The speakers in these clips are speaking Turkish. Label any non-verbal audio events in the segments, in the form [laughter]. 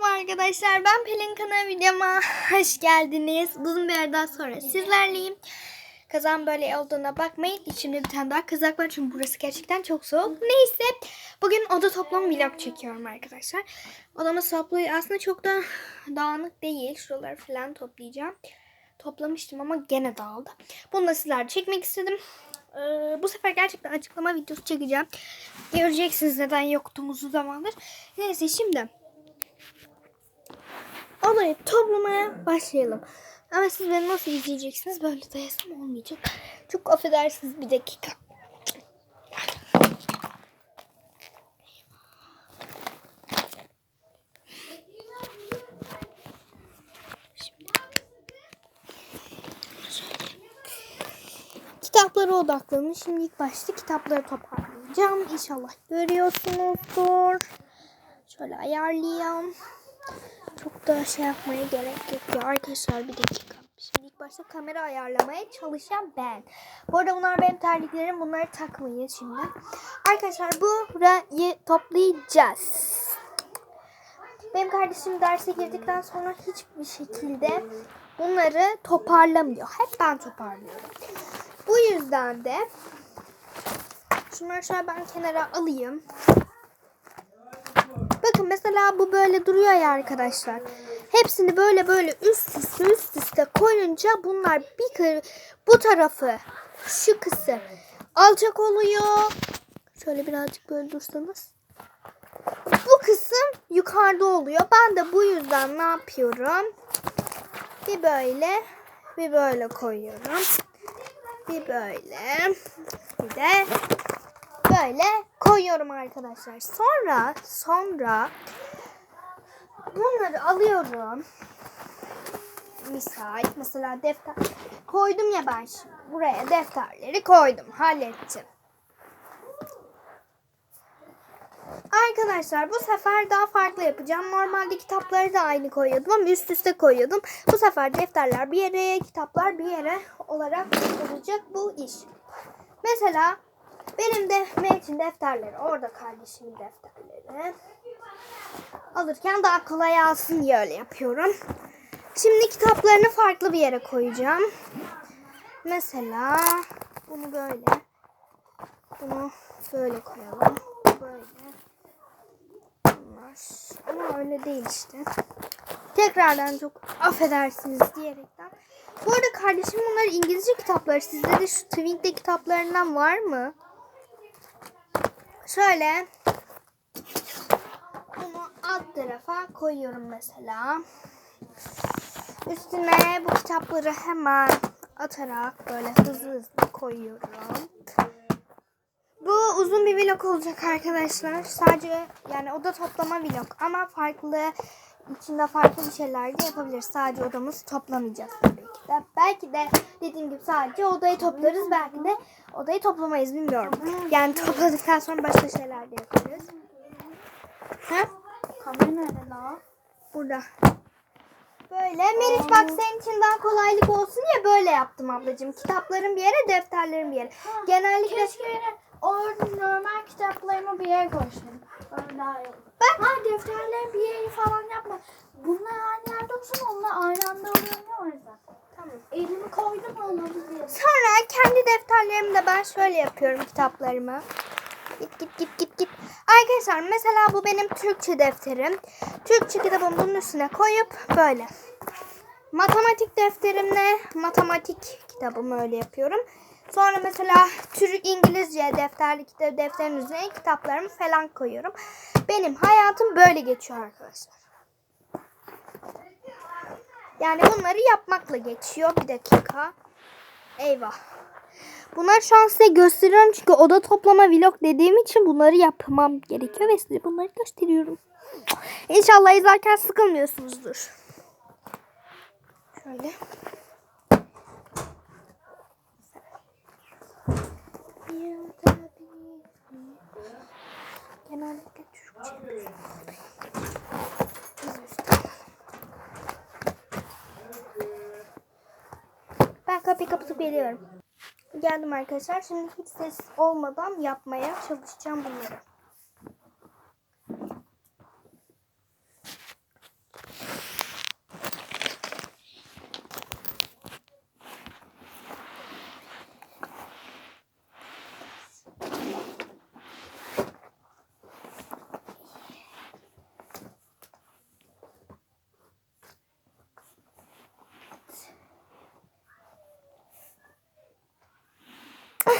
Merhaba arkadaşlar ben Pelin Kana videoma [laughs] hoş geldiniz. Uzun bir aradan sonra sizlerleyim. Kazan böyle olduğuna bakmayın. İçimde bir tane daha kazak var çünkü burası gerçekten çok soğuk. Neyse bugün oda toplam vlog çekiyorum arkadaşlar. Odamız toplu aslında çok da [laughs] dağınık değil. Şuraları falan toplayacağım. Toplamıştım ama gene dağıldı. Bunu da sizlerle çekmek istedim. Ee, bu sefer gerçekten açıklama videosu çekeceğim. Göreceksiniz neden yoktum uzun zamandır. Neyse şimdi olayı toplamaya başlayalım. Ama siz beni nasıl izleyeceksiniz? Böyle dayasam olmayacak. Çok affedersiniz bir dakika. Kitaplara odaklanın. Şimdi ilk başta kitapları toparlayacağım. İnşallah görüyorsunuzdur. Şöyle ayarlayayım. Çok da şey yapmaya gerek yok ya arkadaşlar bir dakika. Şimdi ilk başta kamera ayarlamaya çalışan ben. Bu arada bunlar benim terliklerim. Bunları takmayın şimdi. Arkadaşlar burayı toplayacağız. Benim kardeşim derse girdikten sonra hiçbir şekilde bunları toparlamıyor. Hep ben toparlıyorum. Bu yüzden de şunları şöyle ben kenara alayım. Bakın mesela bu böyle duruyor ya arkadaşlar. Hepsini böyle böyle üst üste üst üste koyunca bunlar bir kere bu tarafı şu kısım alçak oluyor. Şöyle birazcık böyle dursanız. Bu kısım yukarıda oluyor. Ben de bu yüzden ne yapıyorum? Bir böyle bir böyle koyuyorum. Bir böyle bir de böyle koyuyorum arkadaşlar. Sonra sonra bunları alıyorum. Misal mesela defter koydum ya ben şimdi buraya defterleri koydum. Hallettim. Arkadaşlar bu sefer daha farklı yapacağım. Normalde kitapları da aynı koyuyordum ama üst üste koyuyordum. Bu sefer defterler bir yere, kitaplar bir yere olarak olacak bu iş. Mesela benim de Meriç'in defterleri orada kardeşimin defterleri. Alırken daha kolay alsın diye öyle yapıyorum. Şimdi kitaplarını farklı bir yere koyacağım. Mesela bunu böyle. Bunu böyle koyalım. Böyle. Ama öyle değil işte. Tekrardan çok affedersiniz diyerekten. Bu arada kardeşim bunlar İngilizce kitapları. Sizde de şu Twink'te kitaplarından var mı? Şöyle bunu alt tarafa koyuyorum mesela. Üstüne bu kitapları hemen atarak böyle hızlı hızlı koyuyorum. Bu uzun bir vlog olacak arkadaşlar. Sadece yani oda toplama vlog ama farklı içinde farklı bir şeyler de yapabiliriz. Sadece odamızı toplamayacağız tabii ki de. Belki de dediğim gibi sadece odayı toplarız. Belki de odayı toplamayız bilmiyorum. Yani topladıktan sonra başka şeyler de yaparız. Ha? Kamera nerede la? Burada. Böyle. Meriç bak senin için daha kolaylık olsun diye böyle yaptım ablacığım. Kitapların bir yere, defterlerin bir yere. Genellikle Keşke orada normal kitaplarımı bir yere koysaydım. Öyle daha iyi olur. Bak. Ha defterleri bir yere falan yapma. Bunlar aynı yerde olsun onlar aynı anda oluyor o yüzden. Elimi koydum olabilir. Sonra kendi defterlerimi de ben şöyle yapıyorum kitaplarımı. Git git git git git. Arkadaşlar mesela bu benim Türkçe defterim. Türkçe kitabımı bunun üstüne koyup böyle. Matematik defterimle matematik kitabımı öyle yapıyorum. Sonra mesela Türk İngilizce defterli kitap defterin üzerine kitaplarımı falan koyuyorum. Benim hayatım böyle geçiyor arkadaşlar. Yani bunları yapmakla geçiyor. Bir dakika. Eyvah. Bunları şu an size gösteriyorum çünkü oda toplama vlog dediğim için bunları yapmam gerekiyor ve size bunları gösteriyorum. İnşallah izlerken sıkılmıyorsunuzdur. Şöyle. Genellikle Türkçe. Ben geliyorum. Geldim arkadaşlar. Şimdi hiç ses olmadan yapmaya çalışacağım bunları.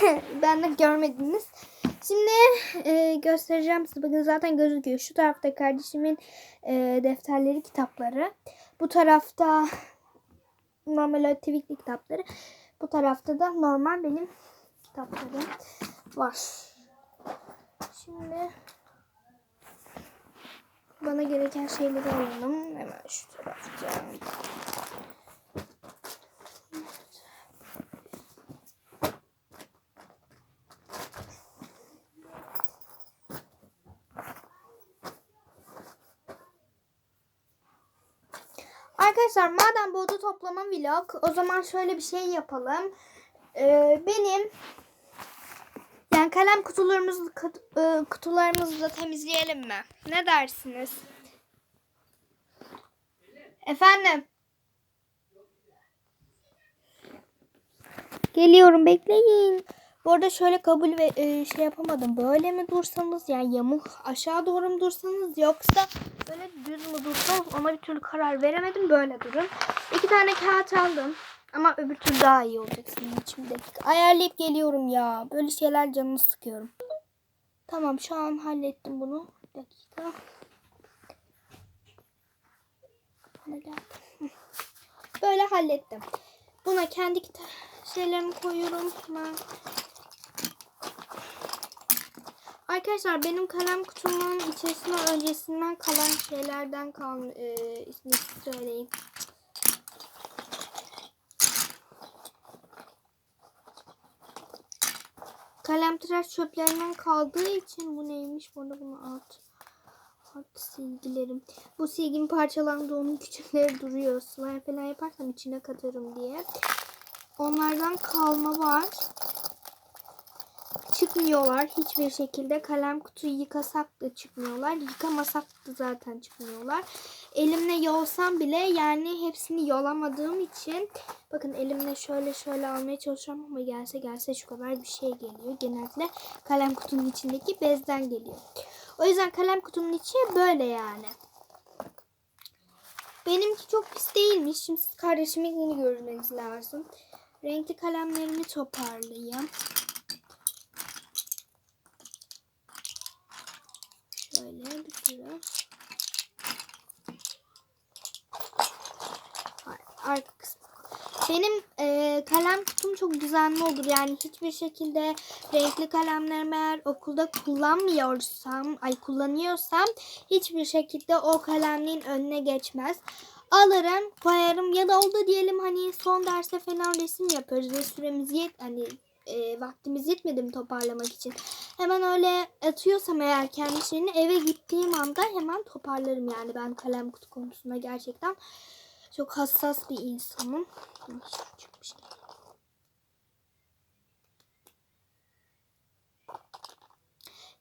[laughs] ben de görmediniz. Şimdi e, göstereceğim size. Bakın zaten gözüküyor. Şu tarafta kardeşimin e, defterleri, kitapları. Bu tarafta normal ötevikli kitapları. Bu tarafta da normal benim kitaplarım var. Şimdi bana gereken şeyleri alalım. Hemen şu tarafta. Arkadaşlar madem bu oda toplama vlog o zaman şöyle bir şey yapalım. Ee, benim yani kalem kutularımızı e, kutularımızı da temizleyelim mi? Ne dersiniz? Efendim? Geliyorum bekleyin. Bu arada şöyle kabul ve e, şey yapamadım. Böyle mi dursanız yani yamuk aşağı doğru mu dursanız yoksa böyle düz mü dursanız ona bir türlü karar veremedim. Böyle durun. İki tane kağıt aldım. Ama öbür türlü daha iyi olacak senin için bir dakika. Ayarlayıp geliyorum ya. Böyle şeyler canını sıkıyorum. Tamam şu an hallettim bunu. Bir dakika. Böyle hallettim. Buna kendi şeylerimi koyuyorum. Hemen. Arkadaşlar benim kalem kutumun içerisine öncesinden kalan şeylerden kalan e, ismini söyleyeyim. Kalem tıraş çöplerinden kaldığı için bu neymiş? Burada bunu alt. Alt silgilerim. Bu silgim parçalandı. Onun küçükleri duruyor. Slime falan yaparsam içine katarım diye. Onlardan kalma var. Çıkmıyorlar hiçbir şekilde. Kalem kutuyu yıkasak da çıkmıyorlar. Yıkamasak da zaten çıkmıyorlar. Elimle yolsam bile yani hepsini yolamadığım için bakın elimle şöyle şöyle almaya çalışıyorum ama gelse gelse şu kadar bir şey geliyor. Genellikle kalem kutunun içindeki bezden geliyor. O yüzden kalem kutunun içi böyle yani. Benimki çok pis değilmiş. Şimdi siz kardeşiminkini görmeniz lazım. Renkli kalemlerimi toparlayayım. Sürü. Ar- Arka. Benim e, kalem kutum çok düzenli olur. Yani hiçbir şekilde renkli kalemlerimi eğer okulda kullanmıyorsam, ay kullanıyorsam hiçbir şekilde o kalemliğin önüne geçmez. Alırım, koyarım ya da oldu diyelim hani son derse falan resim yapıyoruz ve süremiz yet hani e, vaktimiz yetmedi mi toparlamak için. Hemen öyle atıyorsam eğer kendi şeyini eve gittiğim anda hemen toparlarım yani ben kalem kutu konusunda gerçekten çok hassas bir insanım.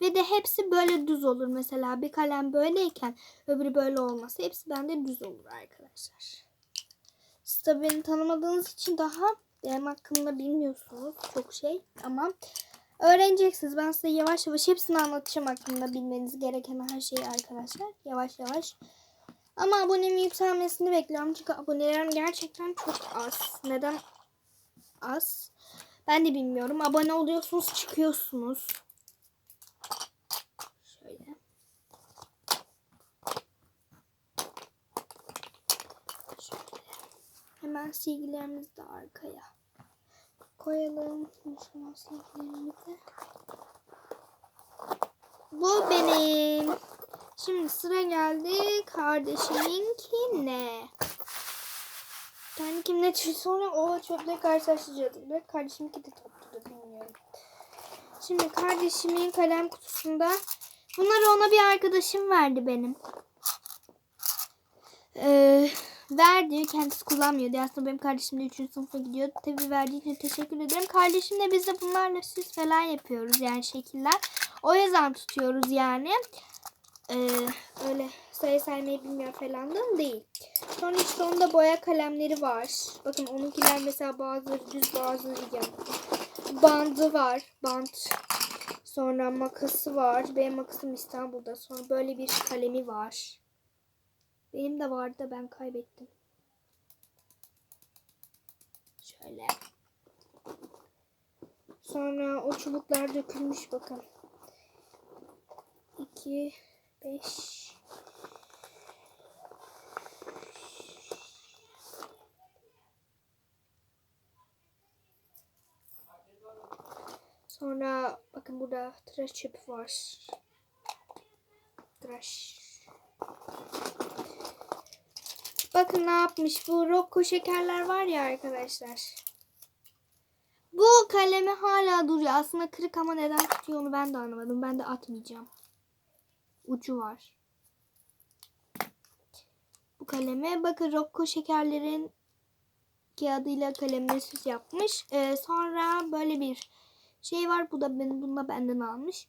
Ve de hepsi böyle düz olur. Mesela bir kalem böyleyken öbürü böyle olması hepsi bende düz olur arkadaşlar. Siz tabii beni tanımadığınız için daha benim hakkımda bilmiyorsunuz çok şey ama öğreneceksiniz. Ben size yavaş yavaş hepsini anlatacağım hakkında bilmeniz gereken her şeyi arkadaşlar. Yavaş yavaş. Ama abonemin yükselmesini bekliyorum. Çünkü abonelerim gerçekten çok az. Neden az? Ben de bilmiyorum. Abone oluyorsunuz, çıkıyorsunuz. Şöyle. Şöyle. Hemen silgilerimizi de arkaya koyalım. Şuna silgilerimizi. Bu benim. Şimdi sıra geldi kardeşiminkine. Yani kim ne çöp sonra o çöple karşılaşacağız. Ve kardeşimki de topladı bilmiyorum. Şimdi kardeşimin kalem kutusunda bunları ona bir arkadaşım verdi benim. Ee, verdi. Kendisi kullanmıyordu. Aslında benim kardeşim de 3. sınıfa gidiyor. Tabii verdiği için teşekkür ederim. Kardeşimle biz de bunlarla süs falan yapıyoruz yani şekiller. O yüzden tutuyoruz yani. Ee, öyle sayı saymayı bilmiyor falan da değil. Sonra işte onda boya kalemleri var. Bakın onunkiler mesela bazıları düz bazıları yan. Bandı var. Bant. Sonra makası var. Benim makasım İstanbul'da. Sonra böyle bir kalemi var. Benim de vardı da ben kaybettim. Şöyle. Sonra o çubuklar dökülmüş bakın. 2 5 Sonra bakın burada tıraş çöpü var. Tıraş. Bakın ne yapmış bu Rocco şekerler var ya arkadaşlar. Bu kalemi hala duruyor. Aslında kırık ama neden tutuyor onu ben de anlamadım. Ben de atmayacağım. Ucu var. Bu kaleme bakın Rocco şekerlerin kağıdıyla kalemle süs yapmış. Ee, sonra böyle bir şey var. Bu da benim bununla benden almış.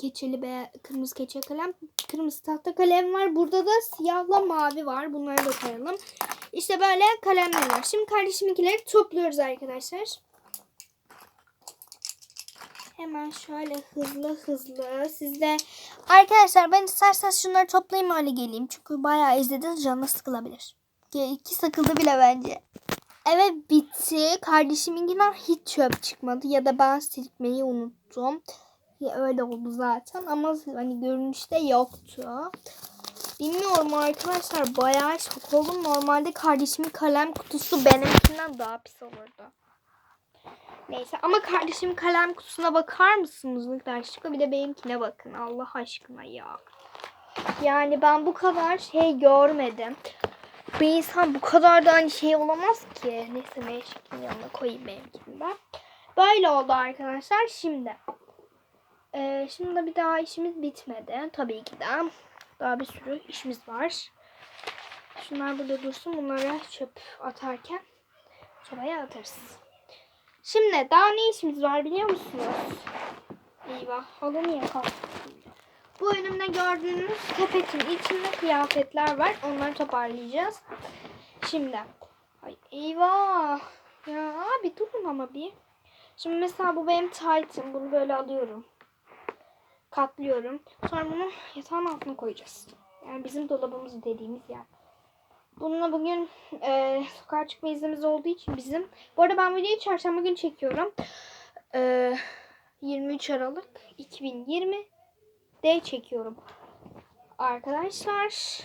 Keçeli ve kırmızı keçe kalem. Kırmızı tahta kalem var. Burada da siyahla mavi var. Bunları da koyalım. İşte böyle kalemler var. Şimdi kardeşiminkileri topluyoruz arkadaşlar. Hemen şöyle hızlı hızlı sizde arkadaşlar ben isterseniz şunları toplayayım öyle geleyim. Çünkü bayağı izlediniz canına sıkılabilir. İki sıkıldı bile bence. Evet bitti. Kardeşiminkinden hiç çöp çıkmadı ya da ben silmeyi unuttum. Ya öyle oldu zaten ama hani görünüşte yoktu. Bilmiyorum arkadaşlar bayağı şok oldum. Normalde kardeşimin kalem kutusu benimkinden daha pis olurdu. Neyse ama kardeşimin kalem kutusuna bakar mısınız kadar şıklı? Bir de benimkine bakın Allah aşkına ya. Yani ben bu kadar şey görmedim. Bir insan bu kadar da hani şey olamaz ki. Neyse Meşik'in yanına koyayım benimkini ben. Böyle oldu arkadaşlar şimdi. Ee, şimdi bir daha işimiz bitmedi. Tabii ki de. Daha bir sürü işimiz var. Şunlar burada dursun. Bunları çöp atarken sobaya atarız. Şimdi daha ne işimiz var biliyor musunuz? Eyvah halımı yakalım. Bu önümde gördüğünüz sepetin içinde kıyafetler var. Onları toparlayacağız. Şimdi. Ay eyvah. Ya abi durun ama bir. Şimdi mesela bu benim tight'ım. Bunu böyle alıyorum. Katlıyorum. Sonra bunu yatağın altına koyacağız. Yani bizim dolabımız dediğimiz yer. Bununla bugün e, sokağa çıkma iznimiz olduğu için bizim. Bu arada ben videoyu çarşamba günü çekiyorum. E, 23 Aralık 2020 de çekiyorum. Arkadaşlar.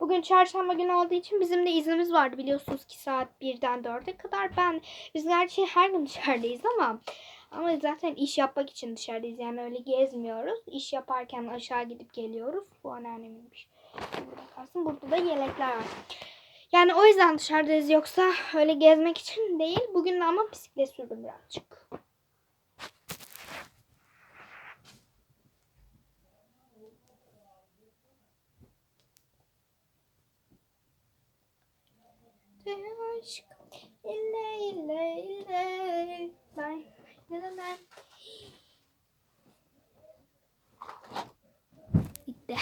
Bugün çarşamba günü olduğu için bizim de iznimiz vardı biliyorsunuz ki saat 1'den 4'e kadar. Ben biz gerçi her gün dışarıdayız ama ama zaten iş yapmak için dışarıdayız. Yani öyle gezmiyoruz. İş yaparken aşağı gidip geliyoruz. Bu anneanneminmiş. Burada kalsın. Burada da yelekler var. Yani o yüzden dışarıdayız. Yoksa öyle gezmek için değil. Bugün de ama bisiklet sürdüm birazcık. Aşk ille ille ille ben ben [gasps] Bitti.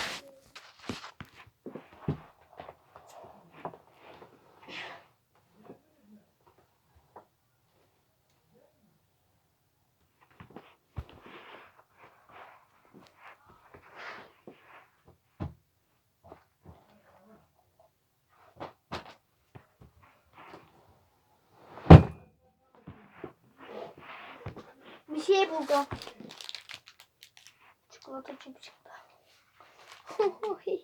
Bir şey buldum. Çikolata çöpü çıktı. [laughs]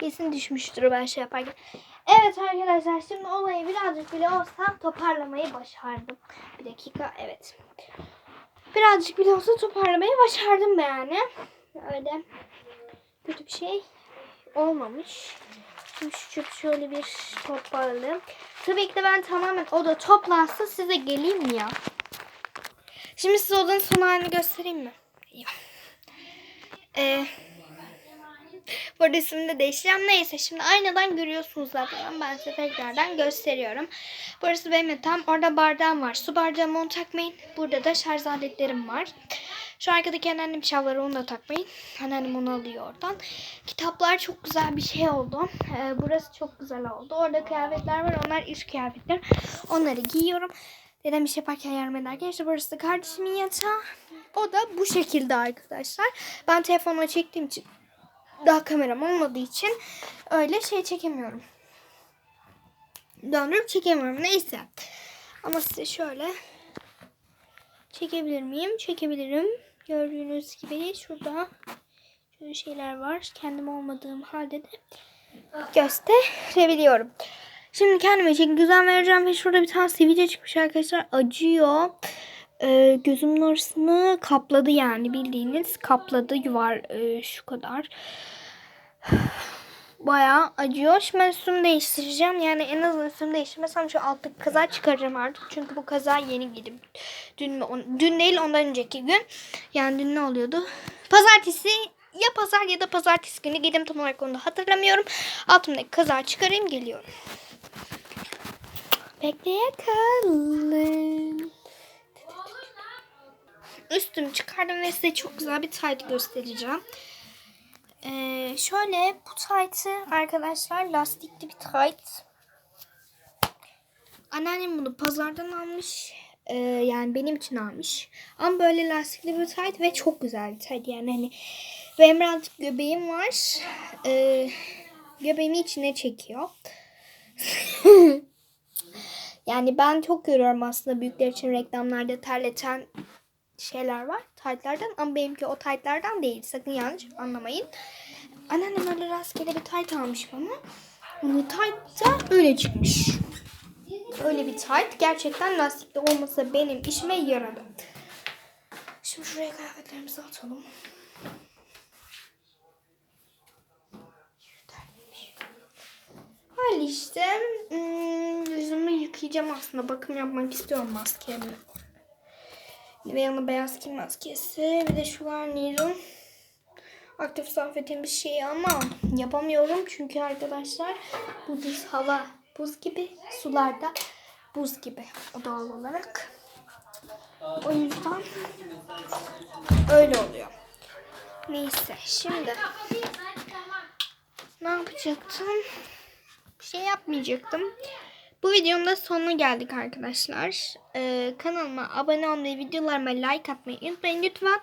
Kesin düşmüştür ben şey yaparken. Evet arkadaşlar şimdi olayı birazcık bile olsa toparlamayı başardım. Bir dakika evet. Birazcık bile olsa toparlamayı başardım yani. Öyle kötü bir şey olmamış. Şimdi şu çöpü şöyle bir toparlayalım. Tabii ki de ben tamamen oda toplansın size geleyim ya? Şimdi size odanın son halini göstereyim mi? Ya. Ee, burada ismini de değiştireceğim. Neyse şimdi aynadan görüyorsunuz zaten. Ben size tekrardan gösteriyorum. Burası benim yatağım. Orada bardağım var. Su bardağımı onu takmayın. Burada da şarj aletlerim var. Şu arkadaki anneannem şalvarı onu da takmayın. Anneannem onu alıyor oradan. Kitaplar çok güzel bir şey oldu. Ee, burası çok güzel oldu. Orada kıyafetler var. Onlar iş kıyafetler. Onları giyiyorum. Dedem iş yaparken yardım ederken işte burası da kardeşimin yatağı. O da bu şekilde arkadaşlar. Ben telefonla çektiğim için daha kameram olmadığı için öyle şey çekemiyorum. Döndürüp çekemiyorum. Neyse. Ama size şöyle çekebilir miyim? Çekebilirim. Gördüğünüz gibi şurada şöyle şeyler var. Kendim olmadığım halde de gösterebiliyorum. Şimdi kendime için güzel vereceğim ve şurada bir tane sivilce çıkmış arkadaşlar. Acıyor. Ee, gözümün orasını kapladı yani bildiğiniz kapladı yuvar e, şu kadar. [sighs] Bayağı acıyor. Şimdi ben üstümü değiştireceğim. Yani en azından üstümü değiştirmesem şu alttaki kaza çıkaracağım artık. Çünkü bu kaza yeni giydim. Dün, mü dün değil ondan önceki gün. Yani dün ne oluyordu? Pazartesi ya pazar ya da pazartesi günü giydim tam olarak onu da hatırlamıyorum. Altımdaki kaza çıkarayım geliyorum. Bekleye kalın. Üstümü çıkardım ve size çok güzel bir tight göstereceğim. Ee, şöyle bu tight'ı arkadaşlar lastikli bir tight. Anneannem bunu pazardan almış. Ee, yani benim için almış. Ama böyle lastikli bir tight ve çok güzel bir tight. Yani hani benim birazcık göbeğim var. Ee, göbeğimi içine çekiyor. [laughs] yani ben çok görüyorum aslında büyükler için reklamlarda terleten şeyler var taytlardan ama benimki o taytlardan değil. Sakın yanlış anlamayın. Anneannem öyle rastgele bir tayt almış bana. Hani tayt da öyle çıkmış. Öyle bir tayt. Gerçekten lastikli olmasa benim işime yaradı. Şimdi şuraya kıyafetlerimizi atalım. Hal işte. Hmm, yüzümü yıkayacağım aslında. Bakım yapmak istiyorum maskemi. Ve yanına beyaz kim maskesi. Bir de şu var Nil'in. Aktif safetin bir şeyi ama yapamıyorum. Çünkü arkadaşlar bu buz hava buz gibi. Sularda buz gibi doğal olarak. O yüzden öyle oluyor. Neyse şimdi ne yapacaktım? Bir şey yapmayacaktım. Bu videonun da sonuna geldik arkadaşlar. Ee, kanalıma abone olmayı, videolarıma like atmayı unutmayın lütfen.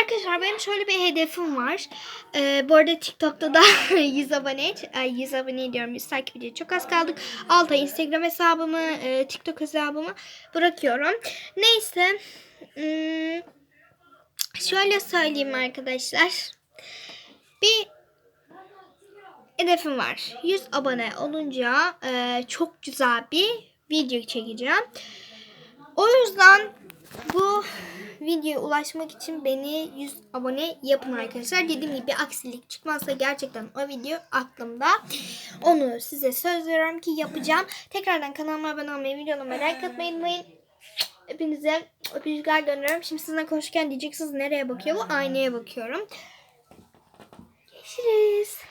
Arkadaşlar benim şöyle bir hedefim var. Ee, bu arada TikTok'ta da [laughs] 100 abone, ay 100 abone diyorum 100 takipçiye çok az kaldık. Alta Instagram hesabımı, e, TikTok hesabımı bırakıyorum. Neyse. Hmm, şöyle söyleyeyim arkadaşlar. Bir hedefim var. 100 abone olunca e, çok güzel bir video çekeceğim. O yüzden bu videoya ulaşmak için beni 100 abone yapın arkadaşlar. Dediğim gibi bir aksilik çıkmazsa gerçekten o video aklımda. Onu size söz veriyorum ki yapacağım. Tekrardan kanalıma abone olmayı, videolarıma like atmayı unutmayın. Hepinize öpücükler gönderiyorum. Şimdi sizinle konuşurken diyeceksiniz nereye bakıyor bu? Aynaya bakıyorum. Görüşürüz.